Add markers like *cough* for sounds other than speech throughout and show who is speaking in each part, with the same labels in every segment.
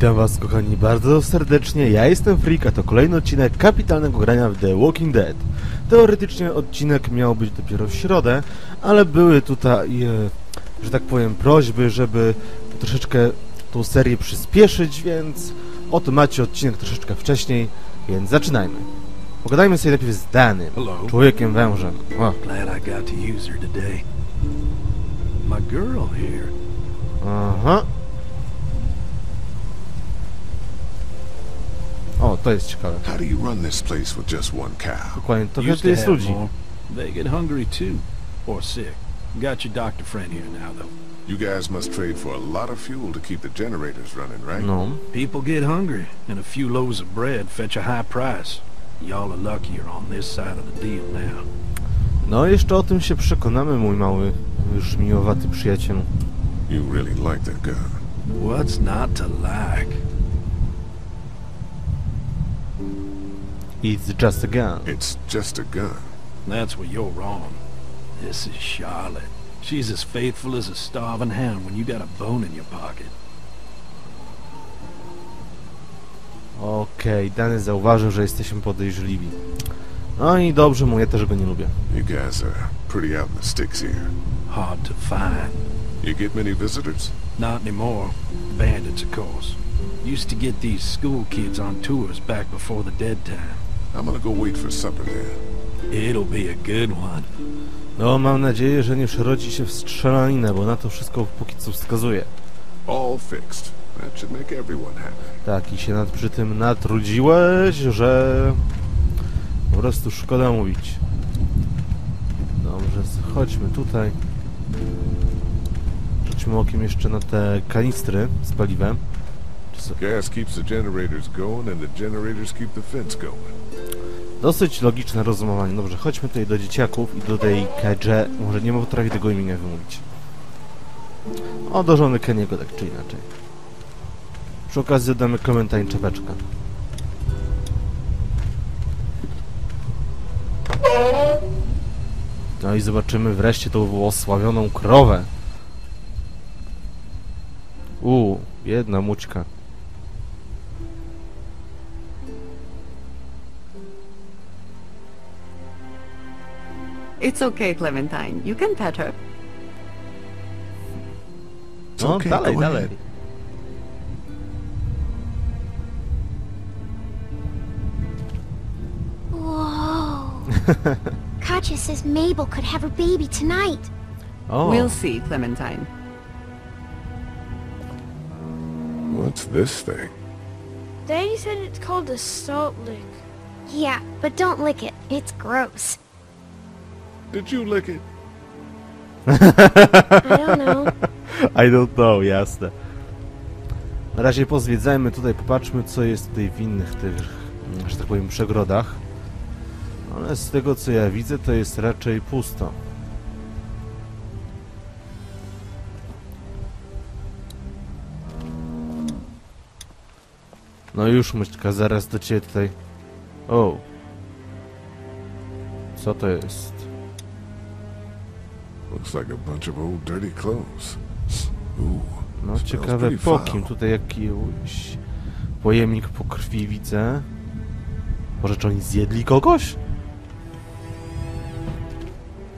Speaker 1: Witam was kochani bardzo serdecznie, ja jestem Freak, a to kolejny odcinek kapitalnego grania w The Walking Dead. Teoretycznie odcinek miał być dopiero w środę, ale były tutaj, e, że tak powiem, prośby, żeby troszeczkę tą serię przyspieszyć, więc oto macie odcinek troszeczkę wcześniej, więc zaczynajmy. Pogadajmy sobie najpierw z Danym, człowiekiem wężem. O,
Speaker 2: Glad I got to use her today. My girl here.
Speaker 1: aha. O, to jest ciekawe.
Speaker 3: How do you run this place with just one cow?
Speaker 1: Dokładnie, to
Speaker 2: Used
Speaker 1: więcej
Speaker 2: to
Speaker 1: jest
Speaker 2: have
Speaker 1: ludzi.
Speaker 2: more. They get hungry too. Or sick. Got your doctor friend here now though.
Speaker 3: You guys must trade for a lot of fuel to keep the generators running, right?
Speaker 1: No.
Speaker 2: People get hungry, and a few loaves of bread fetch a high price. Y'all are luckier on this side of the deal now.
Speaker 1: No, jeszcze o tym się przekonamy, mój mały, już miłowaty przyjaciel.
Speaker 3: You really like that gun.
Speaker 2: What's not to like?
Speaker 1: It's just a gun.
Speaker 3: It's just a gun.
Speaker 2: That's where you're wrong. This is Charlotte. She's as faithful as a starving hound when you got a bone in your pocket.
Speaker 1: Okej, Dany zauważył, że jesteśmy podejrzliwi. No i dobrze mu, ja też go nie lubię.
Speaker 3: You guys are pretty out in the sticks here.
Speaker 2: Hard to find.
Speaker 3: You get many visitors?
Speaker 2: Not anymore. Bandits, of course. Used to get these school kids on tours back before the dead time.
Speaker 3: I'm gonna go wait for supper then.
Speaker 2: It'll be a good one.
Speaker 1: No, mam nadzieję, że nie przerodzi się w strzelaninę, bo na to wszystko póki co wskazuje.
Speaker 3: All fixed. That should make everyone happy.
Speaker 1: Tak, i się nad, przy tym natrudziłeś, że... Po prostu szkoda mówić. Dobrze, chodźmy tutaj. Rzućmy okiem jeszcze na te kanistry z paliwem.
Speaker 3: Gas keeps the generators going and the generators keep the fence going.
Speaker 1: Dosyć logiczne rozumowanie. Dobrze, chodźmy tutaj do dzieciaków i do tej Kedże. Może nie potrafię tego imienia wymówić. O, do żony Keniego, tak czy inaczej. Przy okazji dodamy komentarz czapeczkę. No i zobaczymy wreszcie tą błogosławioną krowę. U, jedna mućka.
Speaker 4: It's okay, Clementine. You can pet her.
Speaker 3: It's
Speaker 1: No,
Speaker 3: okay, oh,
Speaker 1: dalej,
Speaker 3: go
Speaker 1: dalej.
Speaker 3: ahead.
Speaker 5: Whoa. *laughs* Katya says Mabel could have her baby tonight.
Speaker 1: O,
Speaker 4: We'll see, Clementine.
Speaker 3: What's this thing?
Speaker 6: Daddy said it's called a salt lick.
Speaker 5: Yeah, but don't lick it. It's gross.
Speaker 3: Did you lick it?
Speaker 6: I don't know. *laughs*
Speaker 1: I don't know, jasne. Na razie pozwiedzajmy tutaj, popatrzmy co jest tutaj w innych tych, że tak powiem, przegrodach. Ale z tego co ja widzę, to jest raczej pusto. No już, Myszka, zaraz do ciebie tutaj... O! Co to jest?
Speaker 3: Looks like a bunch of old dirty clothes. Ooh.
Speaker 1: No ciekawe po kim. Tutaj jakiś pojemnik po krwi widzę. Może czy oni zjedli kogoś?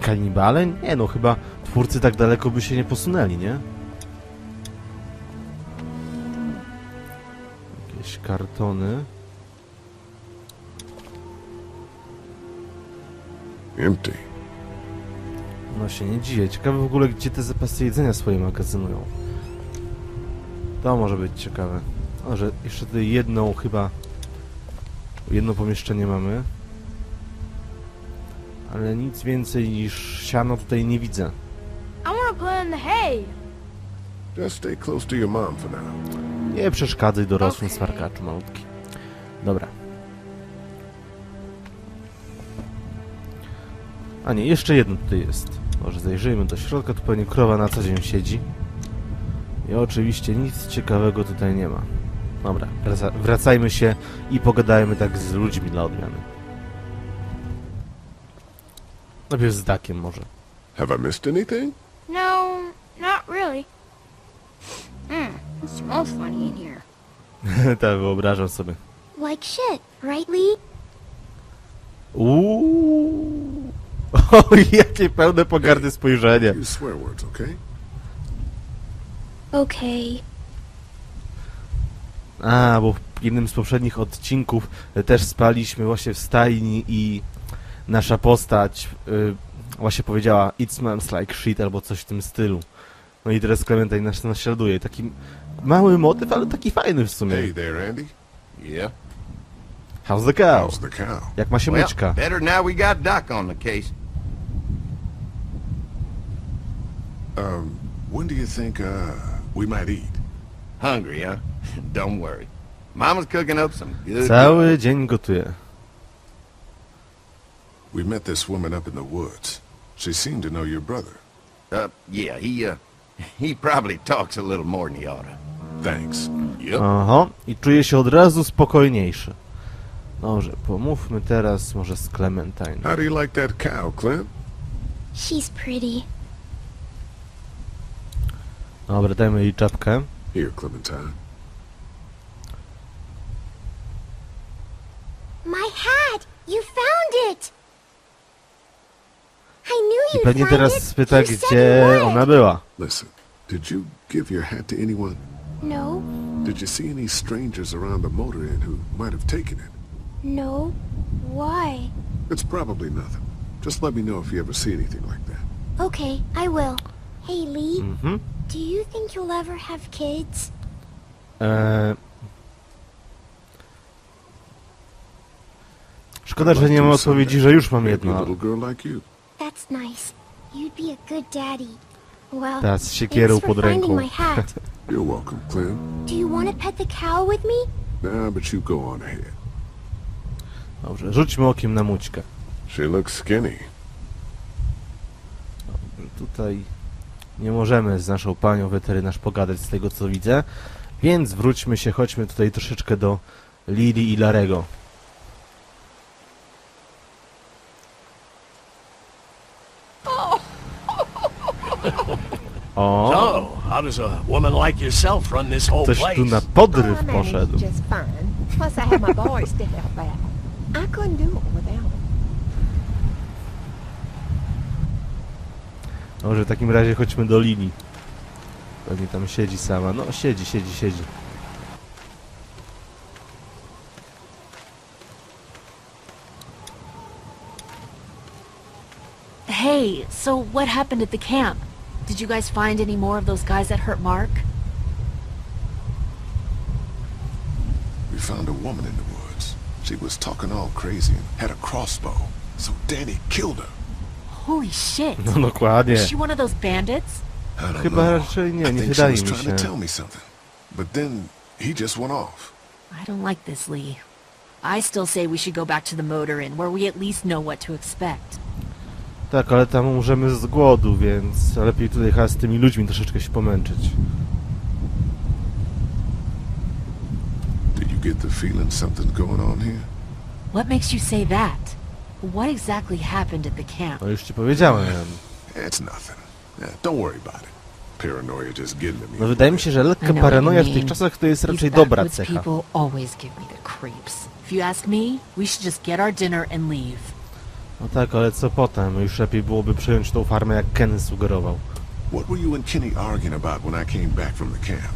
Speaker 1: Kanibale? Nie no, chyba twórcy tak daleko by się nie posunęli, nie? Jakieś kartony.
Speaker 3: Empty.
Speaker 1: No się nie dziwię. Ciekawe w ogóle, gdzie te zapasy jedzenia swoje magazynują. To może być ciekawe. O, że jeszcze tutaj jedną chyba... Jedno pomieszczenie mamy. Ale nic więcej niż siano tutaj nie widzę.
Speaker 6: I want to play in the hay.
Speaker 3: Just stay close to your mom for now.
Speaker 1: Nie przeszkadzaj dorosłym
Speaker 6: Okej.
Speaker 1: smarkaczu malutki. Dobra. A nie, jeszcze jedno tutaj jest. Może zajrzyjmy do środka, tu pewnie krowa na co dzień siedzi. I oczywiście nic ciekawego tutaj nie ma. Dobra, wraca wracajmy się i pogadajmy tak z ludźmi dla odmiany. Najpierw z Dakiem może.
Speaker 3: Have I missed anything?
Speaker 6: No, not really.
Speaker 5: Mmm, it smells funny in here. *laughs*
Speaker 1: tak, wyobrażam sobie.
Speaker 5: Like shit, right, Lee?
Speaker 1: Uuu. *laughs* O, jakie pełne pogardy spojrzenie.
Speaker 3: Use swear words, okay?
Speaker 6: Okay.
Speaker 1: A, bo w jednym z poprzednich odcinków e, też spaliśmy właśnie w stajni i nasza postać y, właśnie powiedziała It smells like shit albo coś w tym stylu. No i teraz Clementine nas naśladuje. Taki mały motyw, ale taki fajny w sumie.
Speaker 3: Hey there, Andy.
Speaker 7: Yeah.
Speaker 1: How's the cow?
Speaker 3: How's the cow?
Speaker 1: Jak ma się
Speaker 7: Well,
Speaker 1: myczka?
Speaker 7: better now we got Doc on the case.
Speaker 3: Um, when do you think, uh, we might eat?
Speaker 7: Hungry, huh? *laughs* Don't worry. Mama's cooking up some good...
Speaker 1: Cały dzień gotuje.
Speaker 3: We met this woman up in the woods. She seemed to know your brother.
Speaker 7: Uh, yeah, he, uh, *laughs* he probably talks a little more than he oughta.
Speaker 3: Thanks.
Speaker 7: Yep.
Speaker 1: Aha, i czuje się od razu spokojniejszy. Dobrze, pomówmy teraz może z Clementine.
Speaker 3: How do you like that cow, Clint?
Speaker 5: She's pretty.
Speaker 1: Dobra, dajmy jej czapkę.
Speaker 3: Here, Clementine.
Speaker 5: My hat! You found it! I knew
Speaker 1: I
Speaker 5: you'd
Speaker 1: pewnie
Speaker 5: find
Speaker 1: teraz
Speaker 5: it.
Speaker 1: spyta,
Speaker 5: You said
Speaker 1: gdzie
Speaker 5: you would.
Speaker 1: ona była.
Speaker 3: Listen, did you give your hat to anyone?
Speaker 5: No,
Speaker 3: Did you see any strangers around the motor inn who might have taken it?
Speaker 5: no. Why?
Speaker 3: It's probably nothing. Just let me know if you ever see anything like that.
Speaker 5: Okay, I will. Hey, Lee,
Speaker 1: Mhm.
Speaker 5: Do you think you'll ever have kids?
Speaker 1: Eee... Szkoda, że nie
Speaker 3: to
Speaker 1: ma
Speaker 3: someday.
Speaker 1: odpowiedzi, że już mam jedno.
Speaker 3: a little girl like you.
Speaker 5: That's nice. You'd be a good daddy. Well,
Speaker 1: Ta z siekierą
Speaker 5: thanks for
Speaker 1: pod
Speaker 5: finding
Speaker 1: ręką.
Speaker 5: my hat. *laughs*
Speaker 3: You're welcome, Clint.
Speaker 5: do you want to pet the cow with me?
Speaker 3: Nah, but you go on ahead.
Speaker 1: Dobrze, rzućmy okiem na mućkę.
Speaker 3: She looks skinny.
Speaker 1: Tutaj nie możemy z naszą panią weterynarz pogadać z tego co widzę, więc wróćmy się, chodźmy tutaj troszeczkę do Lili i Larego. O,
Speaker 2: So, how does a woman like yourself run this whole
Speaker 1: ktoś tu na podryw poszedł.
Speaker 8: just fine. Plus, I have my boys to help out. I couldn't do it without
Speaker 1: Może w takim razie chodźmy do Lili. Pewnie tam siedzi sama. No, siedzi, siedzi, siedzi.
Speaker 9: Hey, so what happened at the camp? Did you guys find any more of those guys that hurt Mark?
Speaker 3: We found a woman in the woods. She was talking all crazy and had a crossbow. So Danny killed her.
Speaker 9: Holy shit.
Speaker 1: No dokładnie.
Speaker 9: Is she one of those bandits?
Speaker 3: I don't
Speaker 1: Chyba
Speaker 3: know.
Speaker 1: raczej nie,
Speaker 3: I
Speaker 1: nie
Speaker 3: think she
Speaker 1: wydaje
Speaker 3: was
Speaker 1: mi
Speaker 3: trying
Speaker 1: się.
Speaker 3: to tell me something. But then he just went off.
Speaker 9: I don't like this, Lee. I still say we should go back to the motor inn, where we at least know what to expect.
Speaker 1: Tak, ale tam umrzemy z głodu, więc lepiej tutaj chyba z tymi ludźmi troszeczkę się pomęczyć.
Speaker 3: Did you get the feeling something's going on here?
Speaker 9: What makes you say that? What exactly happened at the camp?
Speaker 1: No już ci powiedziałem.
Speaker 3: It's nothing. Yeah, don't worry about it. Paranoia just getting to me.
Speaker 1: No wydaje mi się, że lekka paranoja w tych czasach to jest raczej dobra cecha.
Speaker 9: people always give me the creeps. If you ask me, we should just get our dinner and leave.
Speaker 1: No tak, ale co potem? Już lepiej byłoby przejąć tą farmę, jak Ken sugerował.
Speaker 3: What were you and Kenny arguing about when I came back from the camp?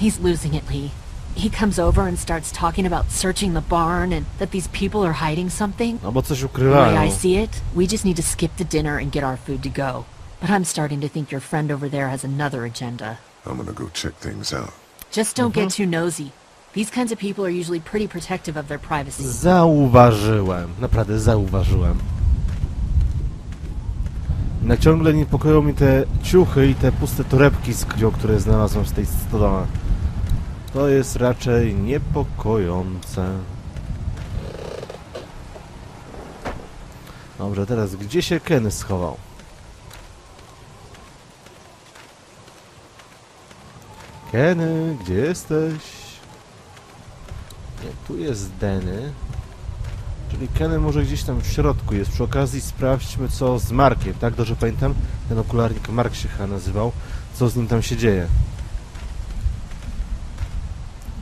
Speaker 9: He's losing it, Lee. He comes over and starts talking about searching the barn and that these people are hiding something.
Speaker 1: No bo coś
Speaker 9: The
Speaker 1: ukrywają.
Speaker 9: way I see it, we just need to skip the dinner and get our food to go. But I'm starting to think your friend over there has another agenda.
Speaker 3: I'm gonna go check things out.
Speaker 9: Just don't get too nosy. These kinds of people are usually pretty protective of their privacy.
Speaker 1: Zauważyłem. Naprawdę zauważyłem. Na ciągle niepokoją mnie te ciuchy i te puste torebki z krwią, które znalazłem w tej stodole. To jest raczej niepokojące. Dobrze, teraz gdzie się Ken schował? Kenny, gdzie jesteś? Nie, tu jest Denny. Czyli Kenny może gdzieś tam w środku jest. Przy okazji sprawdźmy co z Markiem, tak? Dobrze pamiętam? Ten okularnik Mark się chyba nazywał. Co z nim tam się dzieje?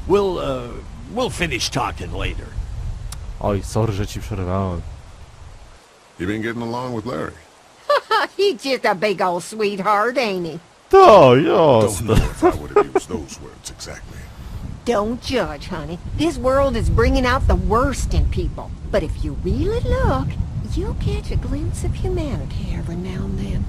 Speaker 2: We'll, uh, we'll finish talking later.
Speaker 1: Oj, sorry, że ci przerwałem.
Speaker 3: You been getting along with Larry? *laughs*
Speaker 8: He's just a big old sweetheart, ain't he?
Speaker 1: To,
Speaker 3: Don't know if I would have used those words exactly.
Speaker 8: Don't judge, honey. This world is bringing out the worst in people. But if you really look, you'll catch a glimpse of humanity every now and then.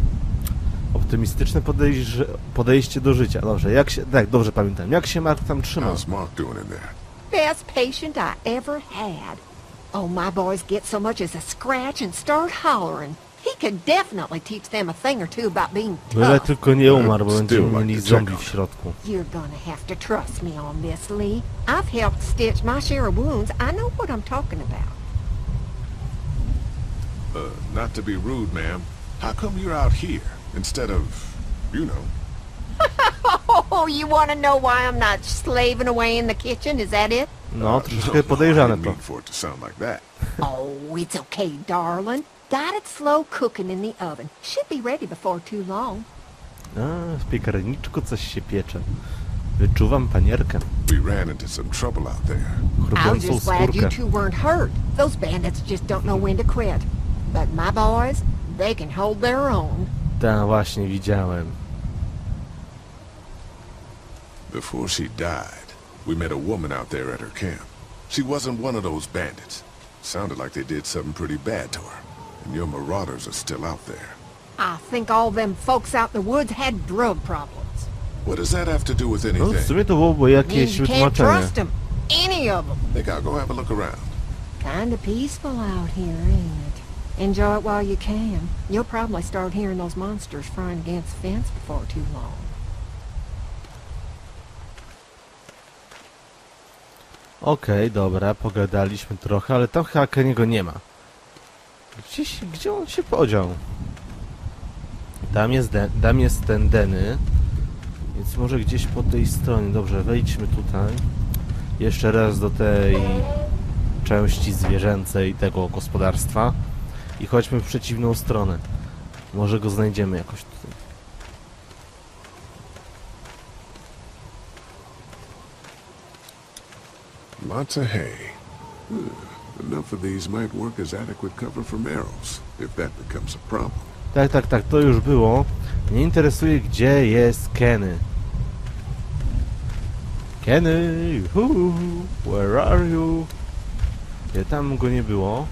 Speaker 1: Optymistyczne podejście, podejście do życia. Dobrze, jak się... Tak, dobrze pamiętam. Jak się Mark tam trzyma?
Speaker 3: How's Mark doing in there?
Speaker 8: Best patient I ever had. Oh, my boys get so much as a scratch and start hollering. He could definitely teach them a thing or two about being
Speaker 1: Byle
Speaker 8: tough.
Speaker 1: tylko nie umarł, bo będziemy mieli zombie w środku.
Speaker 8: You're gonna have to trust me on this, Lee. I've helped stitch my share of wounds. I know what I'm talking about.
Speaker 3: Uh, not to be rude, ma'am. How come you're out here instead of, you know? *laughs*
Speaker 8: Oh, you want to know why I'm not slaving away in the kitchen? Is that it?
Speaker 1: No,
Speaker 3: Uh,
Speaker 1: troszeczkę
Speaker 3: no, I
Speaker 1: podejrzane
Speaker 3: didn't
Speaker 1: to.
Speaker 3: mean for it to sound like that. *laughs*
Speaker 8: Oh, it's okay, darling. Got it slow cooking in the oven. Should be ready before too long.
Speaker 1: A, w piekarniczku coś się piecze. Wyczuwam panierkę.
Speaker 3: We ran into some trouble out there.
Speaker 1: I'm
Speaker 8: just glad you two weren't hurt. Those bandits just don't know when to quit. But my boys, they can hold their own.
Speaker 1: Ta, właśnie, widziałem.
Speaker 3: Before she died, we met a woman out there at her camp. She wasn't one of those bandits. Sounded like they did something pretty bad to her. And your marauders are still out there.
Speaker 8: I think all them folks out in the woods had drug problems.
Speaker 3: What does that have to do with
Speaker 1: No, w
Speaker 3: anything?
Speaker 1: sumie to byłoby
Speaker 8: You can't trust them. Any of them.
Speaker 3: Think I'll go have a look around.
Speaker 8: Kinda peaceful out here, ain't it? Enjoy it while you can. You'll probably start hearing those monsters frying against the fence before too long.
Speaker 1: Okej, dobra, pogadaliśmy trochę, ale tam chyba Keniego nie ma. Gdzieś, gdzie on się podział? Tam jest, de, tam jest ten Deny, więc może gdzieś po tej stronie. Dobrze, wejdźmy tutaj. Jeszcze raz do tej części zwierzęcej tego gospodarstwa i chodźmy w przeciwną stronę. Może go znajdziemy jakoś tutaj.
Speaker 3: Lots of hay. Hmm, Enough of these might work as adequate cover from arrows, if that becomes a problem.
Speaker 1: Tak, tak, tak, to już było. Mnie interesuje, gdzie jest Kenny. Kenny, hu, where are you? Nie, tam go nie było.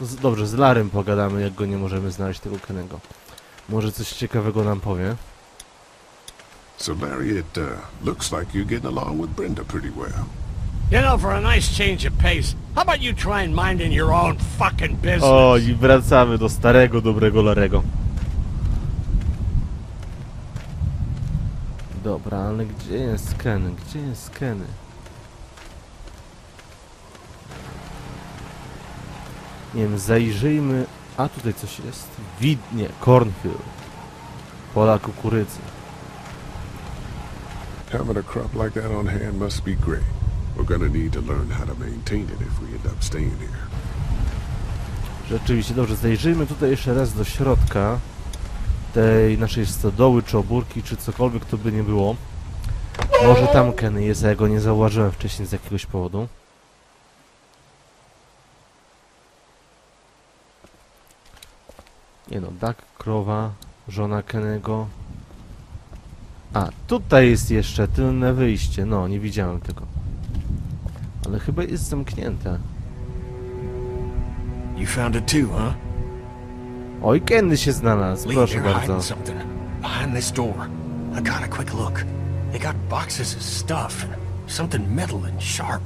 Speaker 1: Z, dobrze, z Larym pogadamy, jak go nie możemy znaleźć, tego Kennego. Może coś ciekawego nam powie.
Speaker 3: So, Larry, it uh, looks like you're getting along with Brenda pretty well.
Speaker 2: You know, for a nice change of pace, how about you try and minding your own fucking business?
Speaker 1: O, i wracamy do starego, dobrego Larego. Dobra, ale gdzie jest Kenny? Gdzie jest Kenny? Nie wiem, zajrzyjmy... A, tutaj coś jest. Widnie, cornfield. Pola kukurydzy.
Speaker 3: Having a crop like that on hand must be great. We're gonna need to learn how to maintain it if we end up staying here.
Speaker 1: Rzeczywiście, dobrze, zajrzyjmy tutaj jeszcze raz do środka tej naszej stodoły, czy obórki, czy cokolwiek to by nie było. Może tam Kenny jest, a ja go nie zauważyłem wcześniej z jakiegoś powodu. Nie no, Duck, krowa, żona Kennego. A, tutaj jest jeszcze tylne wyjście. No, nie widziałem tego. Ale chyba jest zamknięte.
Speaker 2: You found it too, huh?
Speaker 1: Oj, Kenny się znalazł, proszę bardzo.
Speaker 10: behind this door. I got a quick look. They got boxes of stuff and something metal and sharp.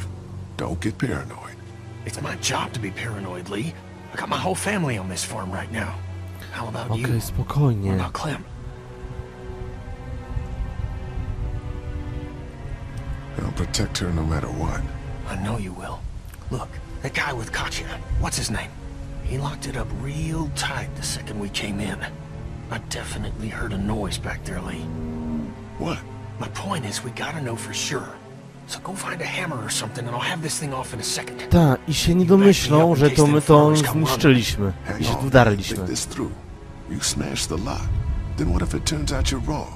Speaker 3: Don't get paranoid.
Speaker 10: It's my job to be paranoid, Lee. I got my whole family on this farm right now. How about
Speaker 1: Okej,
Speaker 10: you? What
Speaker 1: spokojnie.
Speaker 10: about Clem?
Speaker 3: I'll protect her no matter what.
Speaker 10: I know you will. Look, that guy with Katya, what's his name? He locked it up real tight the second we came in. I definitely heard a noise back there, Lee.
Speaker 3: What?
Speaker 10: My point is, we gotta know for sure. So go find a hammer or something and I'll have this thing off in a second.
Speaker 1: Ta, i się nie domyślą, że to my to zniszczyliśmy. I
Speaker 3: Hang
Speaker 1: się
Speaker 3: on.
Speaker 1: tu wdarliśmy.
Speaker 3: Think this through. You smash the lock. Then what if it turns out you're wrong?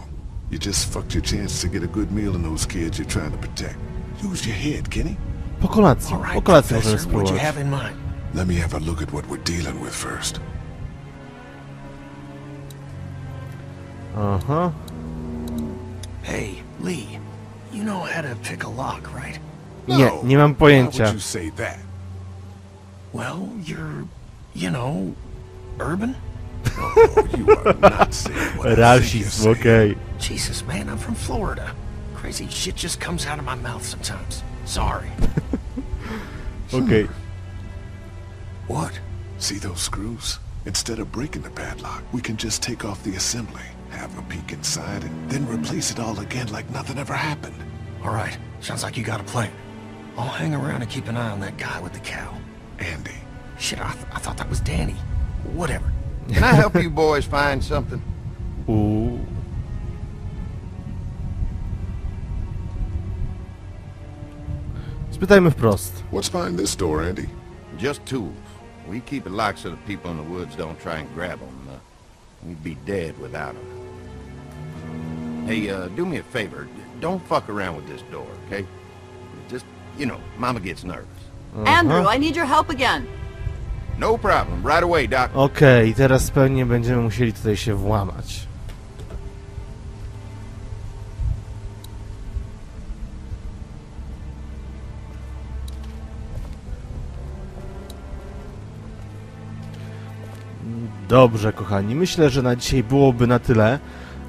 Speaker 3: You just fucked your chance to get a good meal in those kids you're trying to protect. Use your head, Kenny.
Speaker 1: Po kolacji,
Speaker 10: All
Speaker 1: po
Speaker 10: right,
Speaker 1: kolacji możemy
Speaker 10: Professor, what'd you
Speaker 1: spróbować.
Speaker 10: have in mind?
Speaker 3: Let me have a look at what we're dealing with first.
Speaker 1: Aha.
Speaker 10: Hey, Lee, you know how to pick a lock, right?
Speaker 1: Nie,
Speaker 3: No.
Speaker 1: nie mam pojęcia.
Speaker 3: would you say that?
Speaker 10: Well, you're, you know, urban?
Speaker 3: Oh, you are not saying what I think *laughs* you're
Speaker 1: Rasizm, okej.
Speaker 10: Jesus, man, I'm from Florida. Crazy shit just comes out of my mouth sometimes. Sorry. *laughs*
Speaker 1: okay. Hmm.
Speaker 3: What? See those screws? Instead of breaking the padlock, we can just take off the assembly, have a peek inside, and then replace it all again like nothing ever happened.
Speaker 10: All right, sounds like you got a plan. I'll hang around and keep an eye on that guy with the cow.
Speaker 3: Andy.
Speaker 10: Shit, I, th- I thought that was Danny. Whatever. *laughs*
Speaker 7: Can I help you boys find something?
Speaker 1: Uuu. Spytajmy wprost.
Speaker 3: What's behind this door, Andy?
Speaker 7: Just tools. We keep it locked so the people in the woods don't try and grab them. Uh, we'd be dead without them. Hey, uh, do me a favor. Don't fuck around with this door, okay? Just, you know, Mama gets nervous.
Speaker 4: Andrew, I need your help again.
Speaker 7: No problem. Right away, Doc.
Speaker 1: Okej, teraz pewnie będziemy musieli tutaj się włamać. Dobrze, kochani, myślę, że na dzisiaj byłoby na tyle,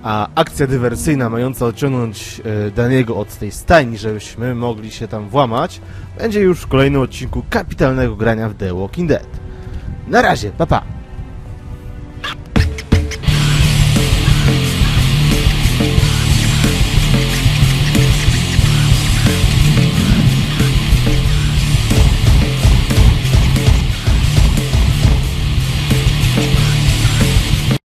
Speaker 1: a akcja dywersyjna mająca odciągnąć e, Daniego od tej stajni, żebyśmy mogli się tam włamać, będzie już w kolejnym odcinku kapitalnego grania w The Walking Dead. Na razie, pa pa!